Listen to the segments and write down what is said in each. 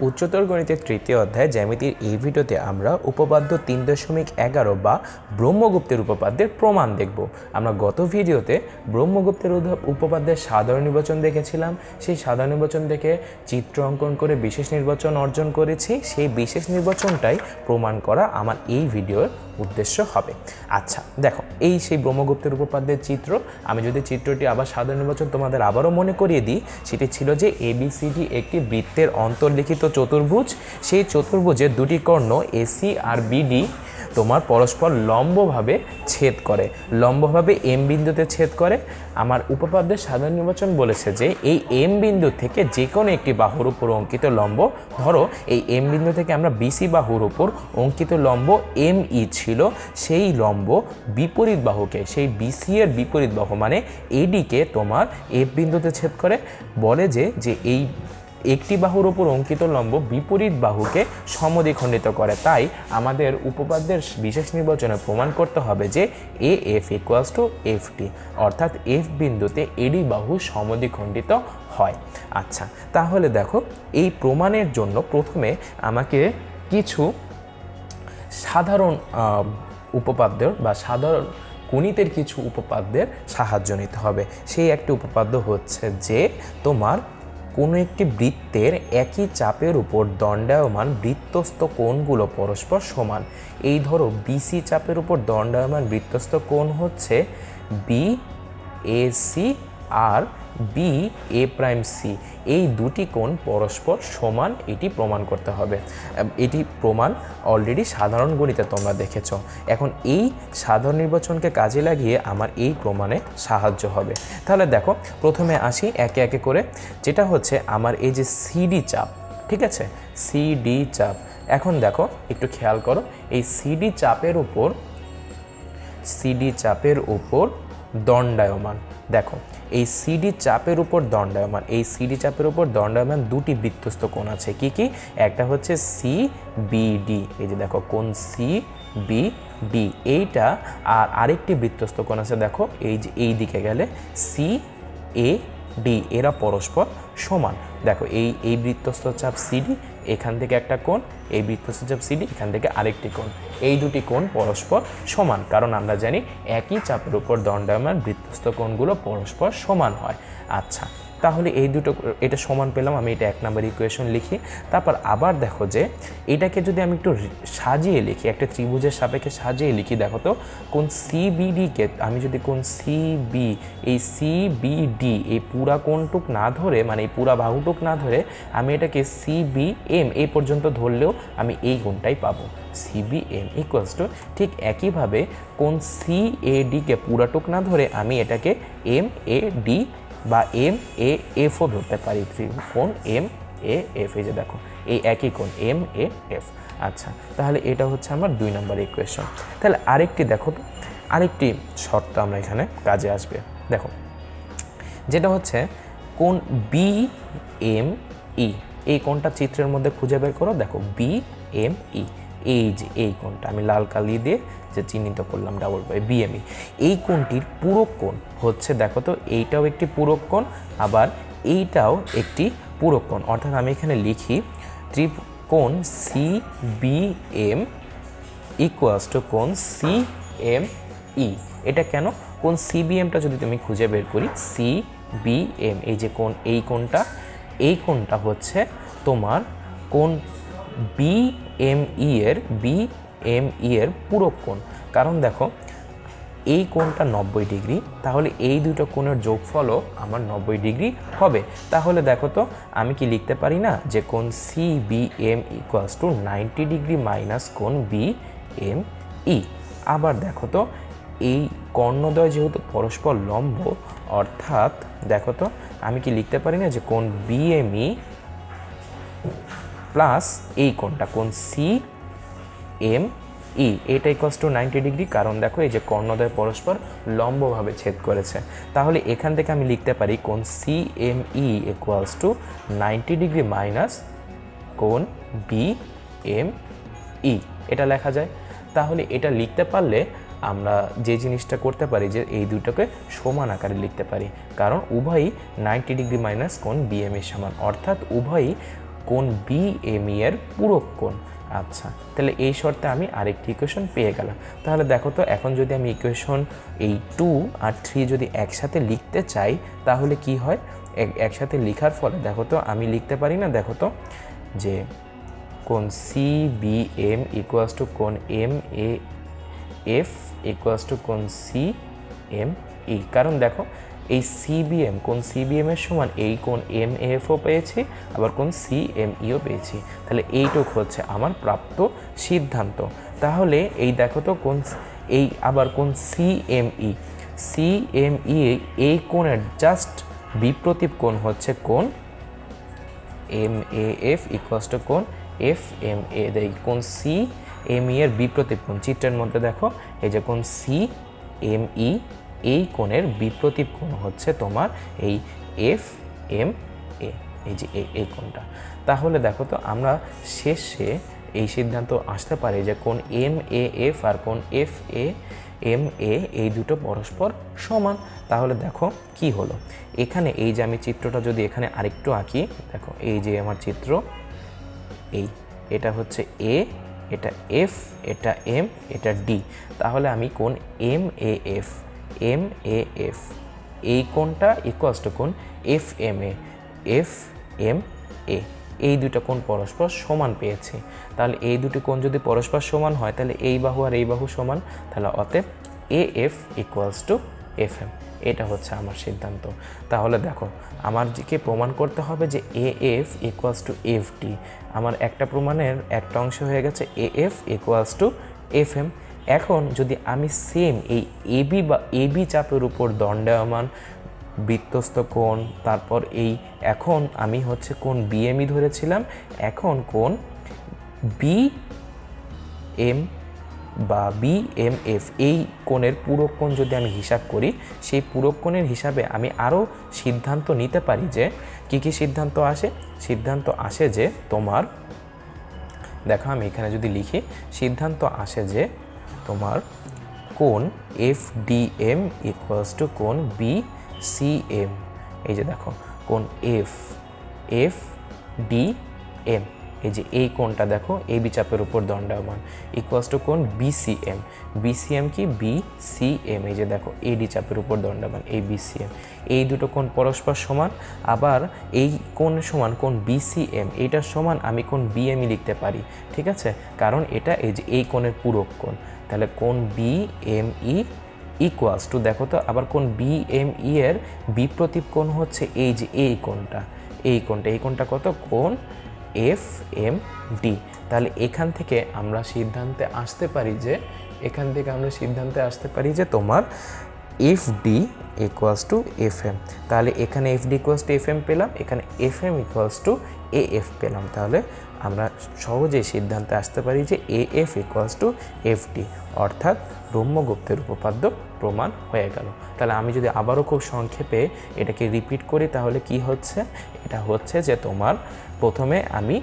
উচ্চতর গণিতের তৃতীয় অধ্যায় জ্যামিতির এই ভিডিওতে আমরা উপপাদ্য তিন দশমিক এগারো বা ব্রহ্মগুপ্তের উপপাদ্যের প্রমাণ দেখব। আমরা গত ভিডিওতে ব্রহ্মগুপ্তের উপপাদ্যের সাধারণ নির্বাচন দেখেছিলাম। সেই সাধারণ নির্বাচন দেখে চিত্র অঙ্কন করে বিশেষ নির্বাচন অর্জন করেছি। সেই বিশেষ নির্বাচনটাই প্রমাণ করা আমার এই ভিডিওর উদ্দেশ্য হবে। আচ্ছা দেখো, এই সেই ব্রহ্মগুপ্তের উপপাদ্যের চিত্র, আমি যদি চিত্রটি আবার সাধারণ নির্বাচন তোমাদের আবারও মনে করিয়ে দিই, সেটি ছিল যে এবিসিডি একটি বৃত্তের অন্তর্লিখিত চতুর্ভুজ। সেই চতুর্ভুজের দুটি কর্ণ এসি আর বিডি তোমার পরস্পর লম্বভাবে ছেদ করে। লম্বভাবে এম বিন্দুতে ছেদ করে। আমার উপপাদ্যের সাধারণ নির্বাচন বলেছে যে, এই এম বিন্দু থেকে যে কোনো একটি বাহুর উপর অঙ্কিত লম্ব, ধরো এই এম বিন্দু থেকে আমরা বিসি বাহুর উপর অঙ্কিত লম্ব এম ই ছিল, সেই লম্ব বিপরীত বাহুকে, সেই বিসি এর বিপরীত বাহু মানে এডিকে তোমার এফ বিন্দুতে ছেদ করে। বলে যে যে এই একটি বাহুর ওপর অঙ্কিত লম্ব বিপরীত বাহুকে সমদ্বিখণ্ডিত করে। তাই আমাদের উপপাদ্যের বিশেষ নির্বাচনে প্রমাণ করতে হবে যে A F equals to F T, অর্থাৎ এফ বিন্দুতে এডি বাহু সমদ্বিখণ্ডিত হয়। আচ্ছা তাহলে দেখো, এই প্রমাণের জন্য প্রথমে আমাকে কিছু সাধারণ উপপাদ্যের বা সাধারণ গণিতের কিছু উপপাদ্যের সাহায্য নিতে হবে। সেই একটি উপপাদ্য হচ্ছে যে তোমার কোনো একটি বৃত্তের একই চাপের উপর দণ্ডায়মান বৃত্তস্থ কোণগুলো পরস্পর সমান। এই ধরো বিসি চাপের উপর দণ্ডায়মান বৃত্তস্থ কোণ হচ্ছে বি এ সি আর বি, এ প্রাইম সি। এই দুটি কোণ পরস্পর সমান, এটি প্রমাণ করতে হবে। এটি প্রমাণ অলরেডি সাধারণ গণিতে তোমরা দেখেছ। এখন এই সাধারণ নির্বাচনকে কাজে লাগিয়ে আমার এই প্রমাণে সাহায্য হবে। তাহলে দেখো, প্রথমে আসি একে একে করে, যেটা হচ্ছে আমার এই যে সিডি চাপ, ঠিক আছে? সিডি চাপ। এখন দেখো, একটু খেয়াল করো, এই সিডি চাপের উপর সিডি চাপের উপর দণ্ডায়মান। দেখো এই সিডি চাপের উপর দণ্ডায়মান, এই সিডি চাপের উপর দণ্ডায়মান দুটি বৃত্তস্থ কোণ আছে। কি কি? একটা হচ্ছে সি বিডি এই যে দেখো কোন সি বি ডি এইটা আর আরেকটি বৃত্তস্থ কোণ আছে, দেখো এই যে এই দিকে গেলে সি এ ডি এরা পরস্পর সমান। দেখো, এই এই বৃত্তস্থ চাপ সিডি এখান থেকে একটা কোণ, এই বৃত্তস্থ চাপ সিডি এখান থেকে আরেকটি কোণ। এই দুটি কোণ পরস্পর সমান, কারণ আমরা জানি একই চাপের উপর দণ্ডায়মান বৃত্তস্থ কোণগুলো পরস্পর সমান হয়। আচ্ছা তাহলে এই দুটো, এটা সমান পেলাম, আমি এটা এক নাম্বার ইকুয়েশন লিখি। তারপর আবার দেখো যে, এটাকে যদি আমি একটু সাজিয়ে লিখি, একটা ত্রিভুজের সাপেক্ষে সাজিয়ে লিখি, দেখো তো কোন সিবিডিকে আমি যদি কোন সিবি এই সিবিডি এই পুরা কোণটুক না ধরে মানে এই পুরা বাহুটুক না ধরে আমি এটাকে সিবিএম এই পর্যন্ত ধরলেও আমি এই গুণটাই পাবো। সিবিএম ইকুয়ালস টু ঠিক একইভাবে কোন সিএডিকে পুরাটুক না ধরে আমি এটাকে এম এ ডি বা এম এ এফও ধরতে পারি। কোন এম এ এফ এই যে দেখো, এই একই কোণ এম এ এফ আচ্ছা তাহলে এটা হচ্ছে আমার দুই নম্বর ইকুয়েশন তাহলে আরেকটি দেখো আরেকটি শর্ত আমরা এখানে কাজে আসবে। দেখো, যেটা হচ্ছে কোন বি এম ই এই কোনটা চিত্রের মধ্যে খুঁজে বের করো। দেখো বি এম ই এই যে এই কোণটা, আমি লাল কালি দিয়ে যে চিহ্নিত করলাম ডাবল বাই বিএমই এই কোণটির পূরক কোণ হচ্ছে, দেখো তো, এইটাও একটি পূরক কোণ, আবার এইটাও একটি পূরক কোণ। অর্থাৎ আমি এখানে লিখি, ত্রিকোণ C B M equals to কোন সি এম ই এটা কেন? কোন সিবিএমটা যদি তুমি খুঁজে বের করি সি বি এম এই যে কোন এই কোনটা এই কোনটা হচ্ছে তোমার কোন বি এম ই এর বি এম ই এর পূরক কোণ। কারণ দেখো, এই কোণটা নব্বই ডিগ্রি, তাহলে এই দুটো কোণের যোগফলও আমার নব্বই ডিগ্রি হবে। তাহলে দেখো তো, আমি কি লিখতে পারি না যে কোণ C B M equals to ninety degree minus কোণ বি এম ই আবার দেখো তো এই কর্ণদ্বয় যেহেতু পরস্পর লম্ব, অর্থাৎ দেখো তো, আমি কি লিখতে পারি না যে কোণ বিএমই প্লাস এই কোণটা, কোন সি এম ই এটা ইকোয়াস টু নাইনটি ডিগ্রি কারণ দেখো এই যে কর্ণদ্বয় পরস্পর লম্বভাবে ছেদ করেছে। তাহলে এখান থেকে আমি লিখতে পারি কোন C M E equals to ninety degree minus কোন বি এম ই এটা লেখা যায়। তাহলে এটা লিখতে পারলে আমরা যে জিনিসটা করতে পারি যে এই দুটোকে সমান আকারে লিখতে পারি। কারণ উভয়ই নাইনটি ডিগ্রি মাইনাস কোন বিএম এর সমান। অর্থাৎ উভয়ই কোন বি এম এর পূরক কোণ। আচ্ছা তাহলে এই শর্তে আমি আরেকটি ইকুয়েশন পেয়ে গেলাম। তাহলে দেখো তো, এখন যদি আমি ইকুয়েশন এই টু আর থ্রি যদি একসাথে লিখতে চাই, তাহলে কি হয়? এক- একসাথে লিখার ফলে দেখো তো, আমি লিখতে পারি না, দেখো তো, যে কোন C B M equals to কোন M A F equals to কোন সি এম ই কারণ দেখো, এই সিবিএম কোন সিবিএম এর সমান, এই কোন এম এফও পেয়েছি, আবার কোন সি এম ইও পেয়েছি। তাহলে এইটুক হচ্ছে আমার প্রাপ্ত সিদ্ধান্ত। তাহলে এই দেখো তো কোন এই আবার কোন C M E C M E এই কোণের জাস্ট বিপ্রতীপ কোণ হচ্ছে কোন M A F equals to কোন এফ এম এ দেই কোন সি এম ই এর বিপ্রতীপ কোণ চিত্রের মধ্যে দেখো? এই যে কোন সি এম ই এই কোণের বিপ্রতীপ কোণ হচ্ছে তোমার এই এফ এম এ এই যে এই কোণটা। তাহলে দেখো তো, আমরা শেষে এই সিদ্ধান্ত আসতে পারি যে কোন এম এ এফ আর কোন এফ এ এম এ এই দুটো পরস্পর সমান। তাহলে দেখো কি হলো? এখানে এই যে আমি চিত্রটা যদি এখানে আরেকটু আঁকি, দেখো এই যে আমার চিত্র, এই, এটা হচ্ছে এ এটা এফ এটা এম এটা ডি তাহলে আমি কোন M A F M A F এই কোনটা ইকুয়ালস টু কোন F M A F M A এই দুটো কোণ পরস্পর সমান পেয়েছি। তাহলে এই দুটি কোণ যদি পরস্পর সমান হয়, তাহলে এই বাহু আর এই বাহু সমান, তাহলে অতএব A F equals to F M এটা হচ্ছে আমার সিদ্ধান্ত। তাহলে দেখো আমার যে প্রমাণ করতে হবে যে A F equals to F D আমার একটা প্রমাণের একটা অংশ হয়ে গেছে A F equals to F M এখন যদি আমি সেম এই এবি বা এবি চাপের উপর দণ্ডায়মান বৃত্তস্থ কোণ, তারপর এই এখন আমি হচ্ছে কোন বিএমই ধরেছিলাম, এখন কোন বি এম বা বি এম এফ এই কোণের পূরক কোণ যদি আমি হিসাব করি, সেই পূরক কোণের হিসাবে আমি আরও সিদ্ধান্ত নিতে পারি যে কী কী সিদ্ধান্ত আসে। সিদ্ধান্ত আসে যে তোমার, দেখো আমি এখানে যদি লিখি, সিদ্ধান্ত আসে যে তোমার কোন F D M equals to কোন বি সি এম এই যে দেখো কোন এফ এফ ডি এম এই যে এই কোণটা দেখো, এই বিচাপের উপর দণ্ডায়মান। ইকুয়ালস টু কোন বিসিএম বিসিএম কি? বি সি এম এই যে দেখো এডি চাপের উপর দণ্ডায়মান, এই বিসিএম এই দুটো কোণ পরস্পর সমান, আবার এই কোণ সমান কোন বিসিএম এইটার সমান আমি কোন বিএমই লিখতে পারি, ঠিক আছে? কারণ এটা এই যে এই কোণের পূরক কোণ। তাহলে কোন B M E equals to দেখো তো, আবার কোন বি এম ই এর বিপ্রতীপ কোণ হচ্ছে এই যে এই কোণটা। এই কোণটা এই কোণটা কত? কোণ এফ এম ডি তাহলে এখান থেকে আমরা সিদ্ধান্তে আসতে পারি যে, এখান থেকে আমরা সিদ্ধান্তে আসতে পারি যে তোমার F D equals to F M তাহলে এখানে F D equals to F M পেলাম, এখানে F M equals to A F পেলাম। তাহলে আমরা সহজেই সিদ্ধান্তে আসতে পারি যে A F equals to F D অর্থাৎ ব্রহ্মগুপ্তের উপপাদ্য প্রমাণ হয়ে গেল। তাহলে আমি যদি আবারও খুব সংক্ষেপে এটাকে রিপিট করি, তাহলে কি হচ্ছে? এটা হচ্ছে যে তোমার প্রথমে আমি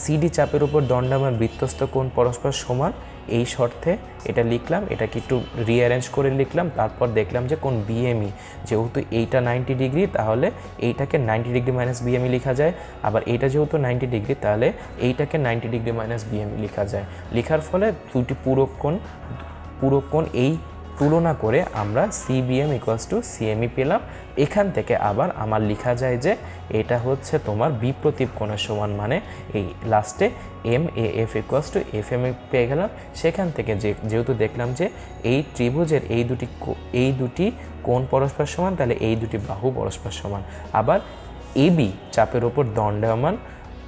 সিডি চাপের উপর দণ্ডায়মান বৃত্তস্থ কোণ পরস্পর সমান এই শর্তে এটা লিখলাম, এটাকে একটু রিঅ্যারেঞ্জ করে লিখলাম, তারপর দেখলাম যে কোন বিএমই যেহেতু এইটা নাইনটি ডিগ্রি তাহলে এইটাকে নাইনটি ডিগ্রি মাইনাস বিএমই লেখা যায়, আবার এইটা যেহেতু নাইনটি ডিগ্রি তাহলে এইটাকে নাইনটি ডিগ্রি মাইনাস বিএমই লেখা যায়। লেখার ফলে দুটি পুরো কোণ পুরো কোণ এই তুলনা করে আমরা সিবিএম ইকুয়ালস টু সিএমই পেলাম। এখান থেকে আবার আমার লেখা যায় যে এটা হচ্ছে তোমার বিপ্রতীপ কোণের সমান মানে এই লাস্টে M A F equals to F M পেয়ে গেলাম। সেখান থেকে যে, যেহেতু দেখলাম যে এই ত্রিভুজের এই দুটি এই দুটি কোণ পরস্পর সমান, তাহলে এই দুটি বাহু পরস্পর সমান। আবার এবি চাপের ওপর দণ্ডায়মান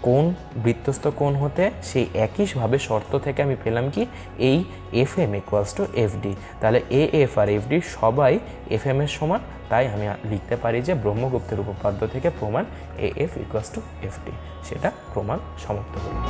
কোন বৃত্তস্থ কোণ হতে সেই একইভাবে শর্ত থেকে আমি পেলাম কি? এই F M equals to F D তাহলে এ এফ আর এফ ডি সবাই এফ এম এর সমান। তাই আমি লিখতে পারি যে ব্রহ্মগুপ্তের উপপাদ্য থেকে প্রমাণ A F equals to F D সেটা প্রমাণ সমাপ্ত হলো